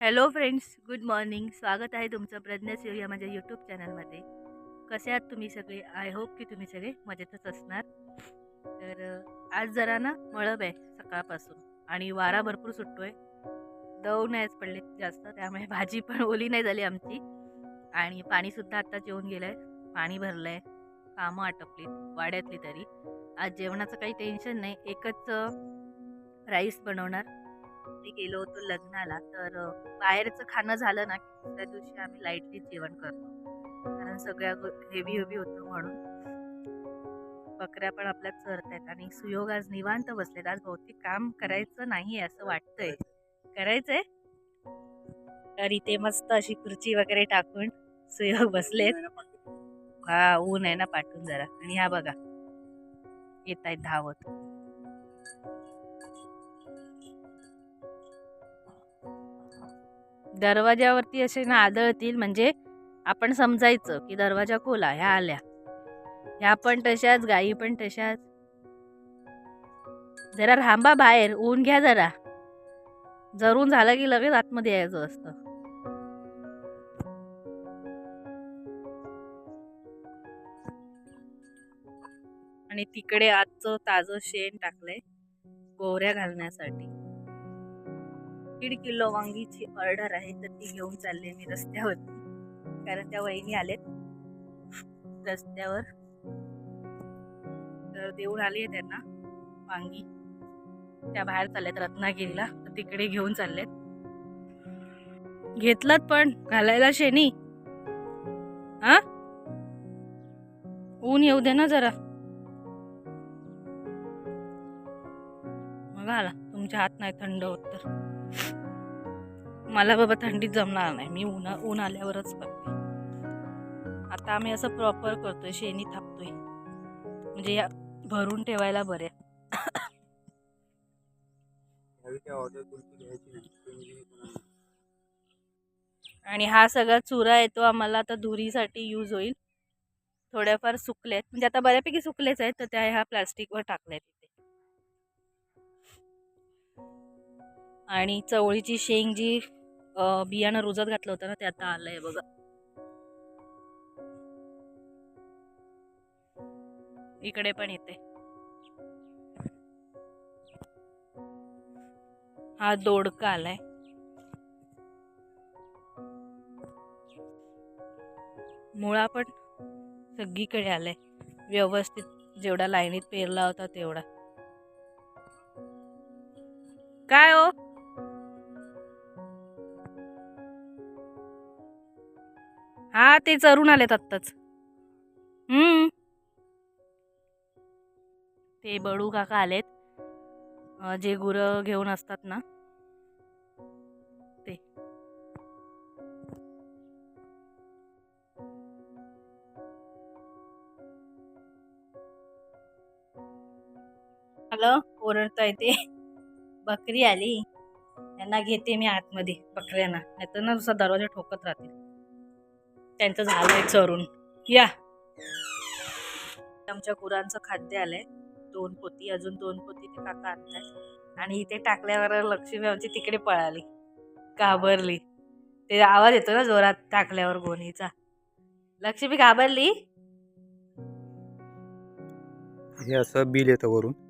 Hello friends good morning. स्वागत आहे तुमचं प्रज्ञाशिव या माझ्या यूट्यूब चॅनलमध्ये. कसे आहात तुम्ही सगळे? आय होप की तुम्ही सगळे मजेतच असणार. तर आज जरा ना मळब आहे सकाळपासून आणि वारा भरपूर सुटतो आहे दव नाहीच पडले जास्त त्यामुळे भाजी पण ओली नाही झाली आमची. आणि पाणीसुद्धा आत्ता जेवून गेलं आहे पाणी भरलं आहे कामं आटपली वाड्यातली तरी. आज जेवणाचं काही टेन्शन नाही. एकच राईस बनवणार. मी गेलो होतो लग्नाला तर बाहेरचं खाणं झालं ना की दुसऱ्या दिवशी आम्ही लाईटली जेवण करतो. कारण सगळ्या हेवी हेवी होतं म्हणून. बकऱ्या पण आपल्यात चरत आहेत आणि सुयोग आज निवांत बसलेत. आज बहुतेक काम करायचं नाही असं वाटतंय. करायचंय? तर इथे मस्त अशी खुर्ची वगैरे टाकून सुयोग बसलेत. हा ऊन आहे ना पाठवून जरा. आणि हा बघा. येत आहेत धावत. दरवाजावरती असे ना आदळतील म्हणजे आपण समजायचं की दरवाजा खोला ह्या आल्या. ह्या पण तशाच गायी पण तशाच. जरा थांबा बाहेर ऊन घ्या जरा. जरून झालं की लगेच आतमध्ये यायचं असतं. आणि तिकडे आजचं ताजं शेण टाकलंय गोवऱ्या घालण्यासाठी. दीड किलो वांगीची ऑर्डर आहे तर ती घेऊन चालले मी रस्त्यावरती. कारण त्या वहिनी आलेत. रस्त्यावर. तर देऊन आली आहे त्यांना वांगी. त्या बाहेर चालल्यात रत्नागिरीला. तर तिकडे घेऊन चाललेत घेतलात पण घालायला शेणी हा? ऊन येऊ दे ना जरा. मग आला तुमच्या हात नाही थंड होत तर. मला बाबा थंडीत जमणार नाही. मी ऊन ऊन आल्यावरच करते आता आम्ही असं प्रॉपर करतोय शेणी थापतोय. म्हणजे या भरून ठेवायला बरे आणि हा सगळा चुरा येतो आम्हाला आता धुरीसाठी यूज होईल. थोड्याफार सुकलेत म्हणजे आता बऱ्यापैकी सुकलेच आहेत तर त्या ह्या प्लास्टिकवर टाकल्यात. आणि चवळीची शेंग जी बियाणं रुजत घातलं होतं ना ते आता आलंय बघा. इकडे पण येते. हा दोडका आलाय. मुळा पण सगळीकडे आलाय. व्यवस्थित जेवढा लाईनीत पेरला होता तेवढा. काय हो? हा ते चरून आलेत आत्ताच. हम्म. ते बडू काका आलेत. जे गुरं घेऊन असतात ना. ते. हॅलो ओरडताय ते. बकरी आली. त्यांना घेते मी आतमध्ये बकऱ्यांना. नाहीतर ना नुसता दरवाजा ठोकत राहतील. त्यांचं झालंय चरून. या. आमच्या गुरांचं खाद्य आलंय. दोन पोती अजून दोन पोती ते काका आणतात आणि इथे टाकल्यावर लक्ष्मी आमची तिकडे पळाली. घाबरली. ते आवाज येतो ना जोरात टाकल्यावर गोणीचा. लक्ष्मी घाबरली? हे असं बिल येतं वरून.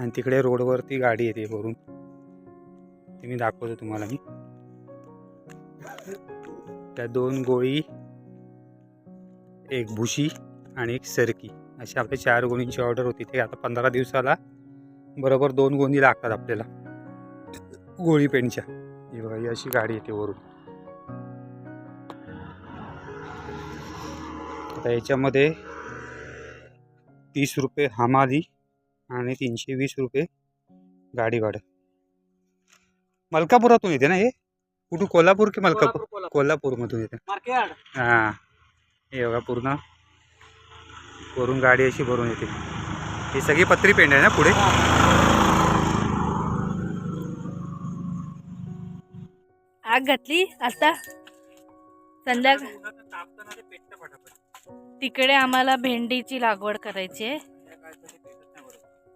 आणि तिकडे रोडवरती गाडी येते वरून. ते मी दाखवतो तुम्हाला मी. त्या दोन गोळी एक भुशी आणि एक सरकी. अशी आपल्या चार गोणींची ऑर्डर होती. ते आता पंधरा दिवसाला बरोबर दोन गोणी लागतात आपल्याला. गोळी पेंटच्या ही बघा ही अशी गाडी येते वरून. आता याच्यामध्ये तीस रुपये हमाली आणि तीनशे वीस रुपये गाडी भाडं. मलकापुरातून येते ना हे? कुठून कोल्हापूर की मलकापूर? कोल्हापूरमधून येते. हां. हे बघा पूर्ण. वरून गाडी अशी भरून येते. ही सगळी पत्री पेंड आहे ना पुढे? आग घातली आता. संध्याकाळ तिकडे आम्हाला भेंडीची लागवड करायची आहे.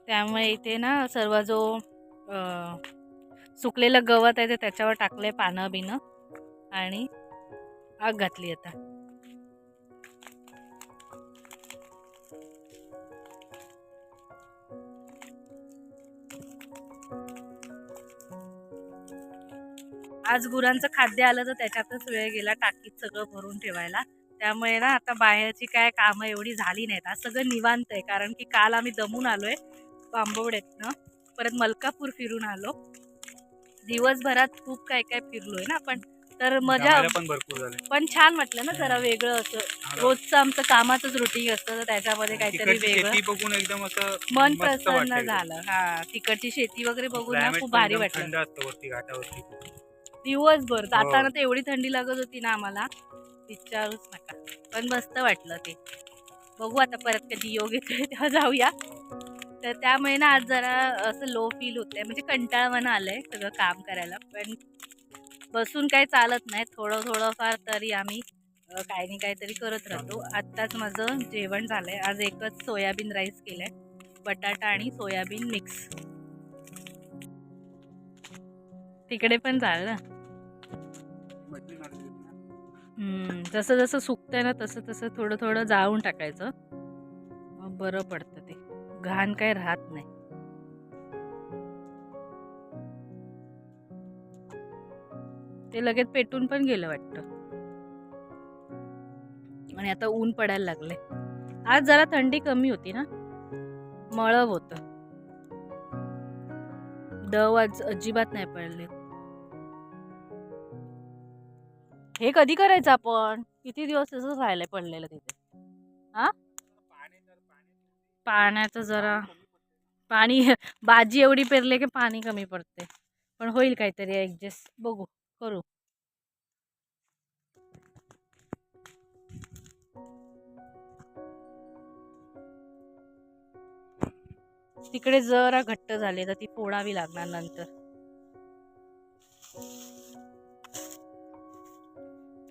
त्यामुळे इथे ना सर्व जो सुकलेलं गवत आहे ते त्याच्यावर टाकलंय पानं बिनं आणि आग घातली आता. आज गुरांचं खाद्य आलं तर त्याच्यातच वेळ गेला टाकीत सगळं भरून ठेवायला. त्यामुळे ना आता बाहेरची काय कामं एवढी झाली नाहीत. आज सगळं निवांत आहे. कारण की काल आम्ही दमून आलोय. बांबवड्यातनं परत मलकापूर फिरून आलो. दिवसभरात खूप काय काय फिरलोय ना आपण. तर मजा पण भरपूर झाले. पण छान म्हटलं ना जरा वेगळं असं. रोजचं आमचं कामाचंच रुटीन असतं तर त्याच्यामध्ये काहीतरी वेगळं. शेती बघून एकदम असं मन प्रसन्न वाटेल. झालं. हा तिकडची शेती वगैरे बघून ना खूप भारी वाटलं. दिवसभर. हो. जाताना तर एवढी थंडी लागत होती ना आम्हाला. विचारूच नका. पण मस्त वाटलं ते. बघू आता परत कधी योग येतोय तेव्हा जाऊया. तर त्यामुळे ना आज जरा असं लो फील होतंय. म्हणजे कंटाळवाणं आलंय सगळं काम करायला. पण बसून काही चालत नाही. थोडं थोडंफार तरी आम्ही काही नाही काहीतरी करत राहतो. आत्ताच माझं जेवण झालंय. आज एकच सोयाबीन राईस केलंय. बटाटा आणि सोयाबीन मिक्स तिकडे पण झालं. ना जसं जसं सुकतंय ना तसं तसं थोडं थोडं जाळून टाकायचं. बरं पडतं. घाण काय राहत नाही. ते लगेच पेटून पण गेलं वाटतं. आणि आता ऊन पडायला लागले आज जरा थंडी कमी होती ना? मळव होत. दव आज अजिबात नाही पडले. हे कधी करायचं आपण? किती दिवस तसंच राहिलंय पडलेलं तिथे? हा? पाण्याचं जरा पाणी भाजी एवढी पेरले की पाणी कमी पडते पण होईल काहीतरी ऍडजस्ट बघू करू. तिकडे जरा घट्ट झाले तर ती फोडावी लागणार नंतर.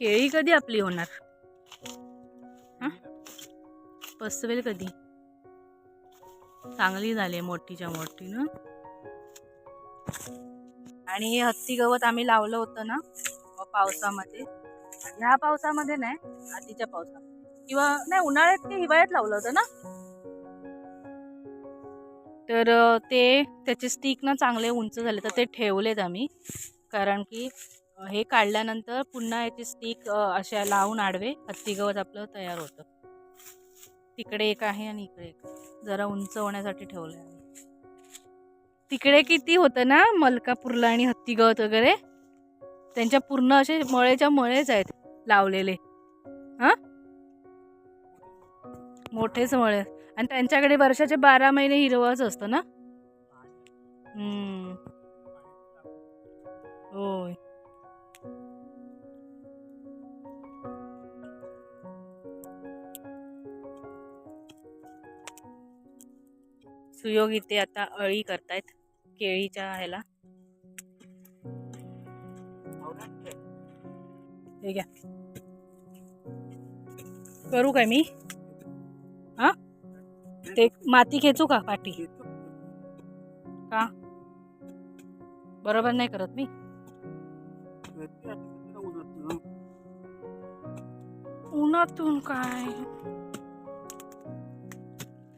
केळी कधी आपली होणार? हं? पसवेल कधी? चांगली झाली आहे मोठीच्या मोठी ना आणि हे हत्ती गवत आम्ही लावलं होतं ना पावसामध्ये. ह्या पावसामध्ये नाही आधीच्या पावसामध्ये. किंवा नाही उन्हाळ्यात की हिवाळ्यात लावलं होतं ना? तर ते त्याचे स्टिक ना चांगले उंच झाले तर ते ठेवलेत आम्ही. कारण की हे काढल्यानंतर पुन्हा याचे स्टिक अशा लावून आडवे हत्ती गवत आपलं तयार होतं. तिकडे एक आहे आणि इकडे एक. जरा उंच होण्यासाठी ठेवलं आहे तिकडे किती होतं ना मलकापूरला आणि हत्ती गवत वगैरे? त्यांच्या पूर्ण असे मळेच्या मळेच आहेत लावलेले. हां? मोठेच मळे. आणि त्यांच्याकडे वर्षाचे बारा महिने हिरवंच असतं ना? होय. सुयोग इथे आता अळी करतायत केळीच्या ह्याला. हे घ्या. करू काय मी? हा? ते माती खेचू का पाठी का? बरोबर नाही करत मी. उन्हातून काय?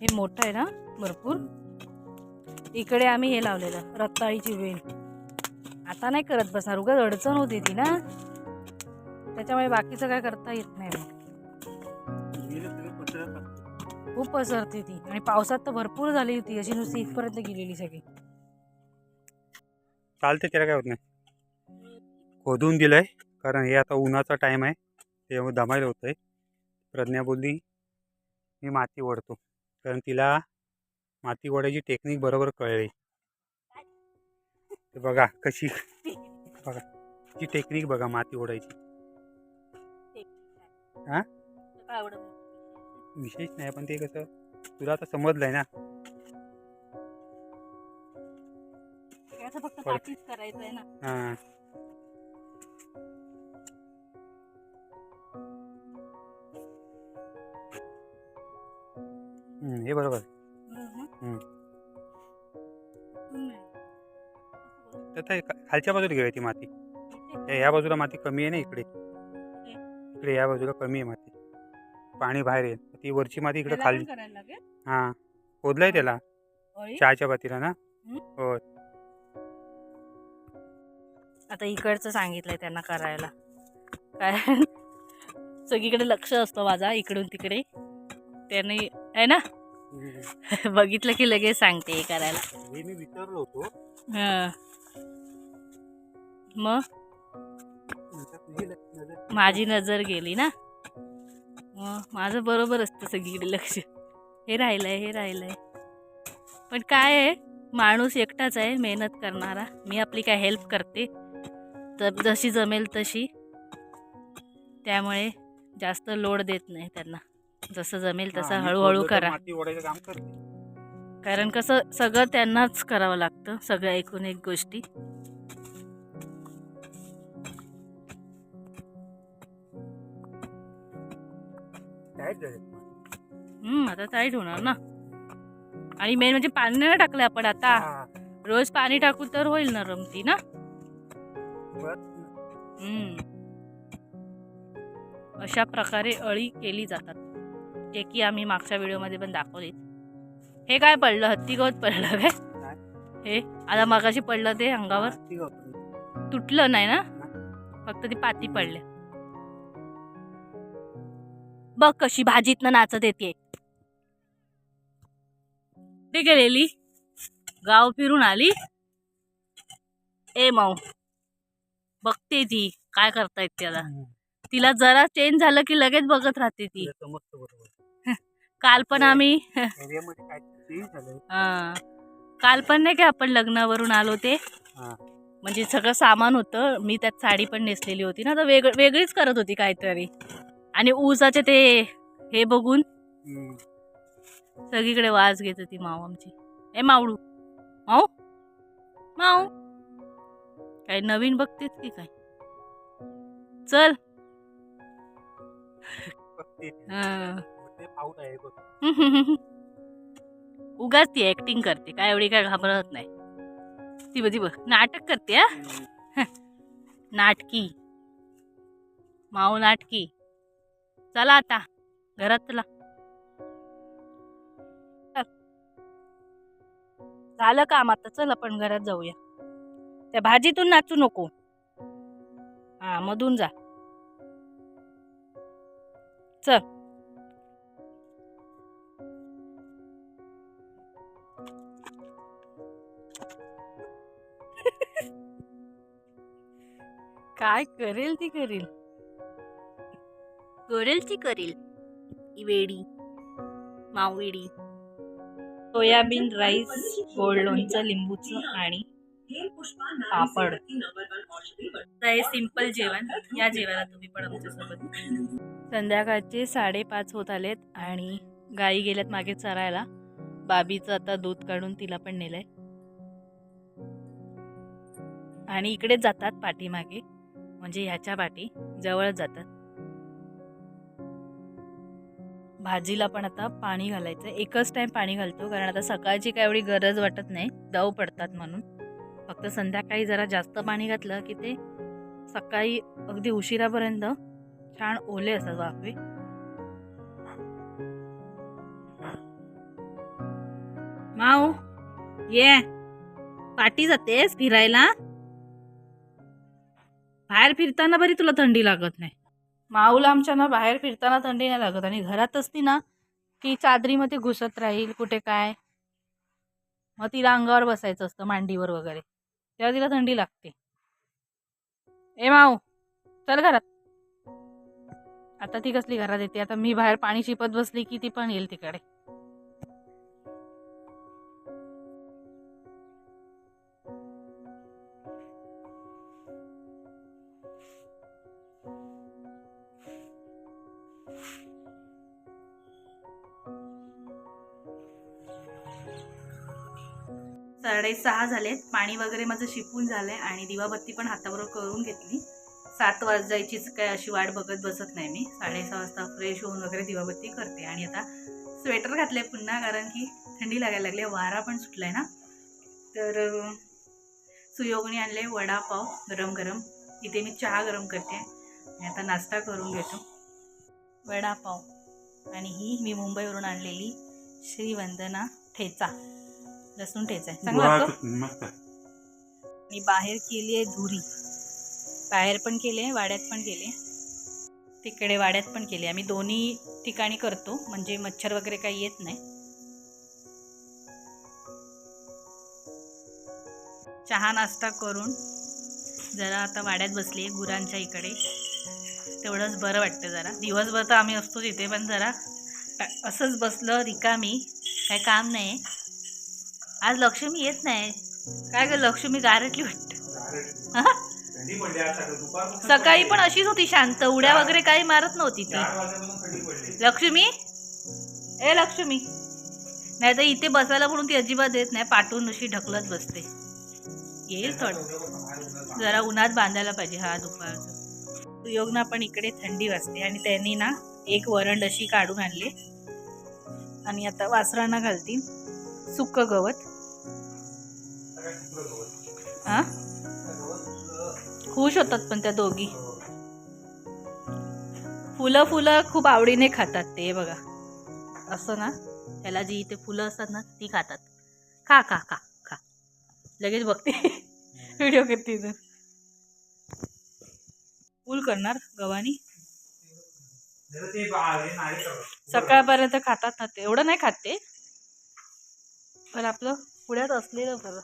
हे मोठं आहे ना भरपूर. इकडे आम्ही हे लावलेलं रत्ताळीची वेल. आता नाही करत बसणार उगाच अडचण होती ती ना. त्याच्यामुळे बाकीचं काय करता येत नाही. मग खूप पसरते ती. आणि पावसात तर भरपूर झाली होती अशी नुसती इथपर्यंत गेलेली सगळी. चालते त्याला काय होत नाही. खोदून दिलंय कारण हे आता उन्हाचा टाइम आहे त्यामुळे दमायला होतंय. प्रज्ञा बोलली मी माती ओढतो. कारण तिला माती ओढायची टेक्निक बरोबर कळली ते बघा कशी बघा ती टेक्निक बघा माती ओढायची हा? विशेष नाही पण ते कसं तुला आता समजलंय ना फक्त परत. पाठीच करायचं आहे ना हां हे बरोबर. आहे. हम्म. तर ते खा- खालच्या बाजूला घेऊया ती माती. या- या बाजूला माती कमी आहे ना इकडे? इकडे या बाजूला कमी आहे माती. पाणी बाहेर येईल ती वरची माती इकडे खाली हा. खोदलंय त्याला? चहाच्या पातीला ना. हो आता इकडचं सांगितलंय त्यांना करायला. काय सगळीकडे लक्ष असतो माझा इकडून तिकडे. त्याने आहे ना? बघितलं की लगेच सांगते हे करायला. हे मी विचारलो होतो. हं. मग? नंतर तुझी लक्ष- नजर- माझी नजर गेली ना? मग माझं बरोबर असतं सगळीकडे लक्ष. हे राहिलंय हे राहिलंय. पण काय आहे? माणूस एकटाच आहे मेहनत करणारा. मी आपली काय हेल्प करते? तर जशी जमेल तशी. त्यामुळे जास्त लोड देत नाही त्यांना. जसं जमेल तसं हळूहळू करा. कारण कसं सगळं त्यांनाच करावं लागतं सगळं एकूण एक गोष्टी. हम्म आता टाईट होणार ना. आणि मेन म्हणजे पाणी नाही टाकलं आपण आता. रोज पाणी टाकू तर होईल ना रमती ना? हम्म. अशा प्रकारे अळी केली जातात. जे की आम्ही मागच्या व्हिडिओमध्ये पण दाखवली. हे काय पडलं? हत्ती गवत पडलं काय? हे आता मगाशी पडलं ते अंगावर? तुटलं नाही ना? फक्त ती पाती पडल्या. बघ कशी भाजीतनं नाचत येते. ते गेलेली. गाव फिरून आली. ए माऊ. बघते ती. काय करतायत त्याला. तिला जरा चेंज झालं की लगेच बघत राहते ती. काल पण आम्ही एरियामध्ये काय change झालंय हा. काल पण नाही का आपण लग्नावरून आलो ते. म्हणजे सगळं सामान होतं. मी त्यात साडी पण नेसलेली होती ना. तर वेग वेगळीच करत होती काहीतरी. आणि ऊसाचे ते हे बघून. सगळीकडे वाज घेत होती माऊ आमची. ए मावळू. माऊ? माऊ? काय नवीन बघतेस की काय? चल. हा. ते out आहे बघ. उगाच ती ऍक्टिंग करते काय एवढी काय घाबरत नाही. ती बघ ती बघ नाटक करते हा? नाटकी. माऊ नाटकी. चला आता घरात चला. झालं काम आता चल आपण घरात जाऊया. त्या भाजीतून नाचू नको. हा मधून जा. चल. काय करेल ती करेल? करेल ती करेल. ही वेडी मावेडी. सोयाबीन राईस गोड लोणचं लिंबूचं आणि पापड. हे सिंपल जेवण? या जेवायला तुम्ही पण आमच्यासोबत. संध्याकाळचे साडेपाच होत आलेत आणि गाई गेल्यात मागे चरायला. बाबीचं आता दूध काढून तिला पण नेलंय. आणि इकडेच जातात पाठीमागे. म्हणजे ह्याच्या पाठी जवळच जातात. भाजीला पण आता पाणी घालायचं. एकच टाइम पाणी घालतो कारण आता सकाळची काय एवढी गरज वाटत नाही. दव पडतात म्हणून. फक्त संध्याकाळी जरा जास्त पाणी घातलं की ते सकाळी अगदी उशिरापर्यंत छान ओले असतात वाफे माऊ ये. पाठी जातेस फिरायला? बाहेर फिरताना बरी तुला थंडी लागत नाही. माऊला आमच्या ना बाहेर फिरताना थंडी नाही लागत आणि घरात असती ना की चादरीमध्ये घुसत राहील कुठे काय. मग तिला अंगावर बसायचं असतं मांडीवर वगैरे. तेव्हा तिला थंडी लागते. ए माऊ चल घरात. आता ती कसली घरात येते? आता मी बाहेर पाणी शिपत बसली की ती पण येईल तिकडे. साडेसहा झालेत. पाणी वगैरे माझं शिपून झालं आहे आणि दिवाबत्ती पण हाताबरोबर करून घेतली. सात वाजायचीच काय अशी वाट बघत बसत नाही मी. साडेसहा वाजता फ्रेश होऊन वगैरे दिवाबत्ती करते. आणि आता स्वेटर घातले पुन्हा कारण की थंडी लागायला लागली वारा पण सुटलाय ना. तर अं, सुयोगने आणले वडापाव गरम गरम इथे मी चहा गरम करते. आणि आता नाश्ता करून घेतो. वडापाव. आणि ही मी मुंबईवरून आणलेली श्रीवंदना ठेचा. लसूण ठेचा आहे चांगला लागतो? मस्त. मी बाहेर केली आहे धुरी. बाहेर पण केले वाड्यात पण केले तिकडे वाड्यात पण केले आम्ही दोन्ही ठिकाणी करतो म्हणजे मच्छर वगैरे काही येत नाही. चहा नाश्ता करून जरा आता वाड्यात बसली गुरांच्या इकडे. तेवढंच बरं वाटतं जरा. दिवसभर तर आम्ही असतो तिथे पण जरा असंच बसलं रिकामी. काय काम नाही आज लक्ष्मी येत नाही. काय ग लक्ष्मी गारटली वाटतं. सकाळी. पण अशीच होती शांत. उड्या वगैरे काही मारत नव्हती ती. लक्ष्मी? ए लक्ष्मी. नाही तर इथे बसायला म्हणून ती अजिबात येत नाही. पाठवून अशी ढकलत बसते. येईल थोडं. जरा उन्हात बांधायला पाहिजे. हा दुपारचं. योगना पण इकडे थंडी वाजते. आणि त्यांनी ना एक वरंड अशी काढून आणली. आणि आता वासरांना घालतील सुक्क गवत. हा. खुश होतात पण त्या दोघी. फुलं फुलं खूप आवडीने खातात ते बघा. असं ना? त्याला जी इथे फुलं असतात ना ती खातात. खा खा खा खा. लगेच बघते. व्हिडिओ करते तर फुल करणार गव्हानी. सकाळपर्यंत खातात ना ते. एवढं नाही खात ते. पण आपलं पुण्यात असलेलं बरं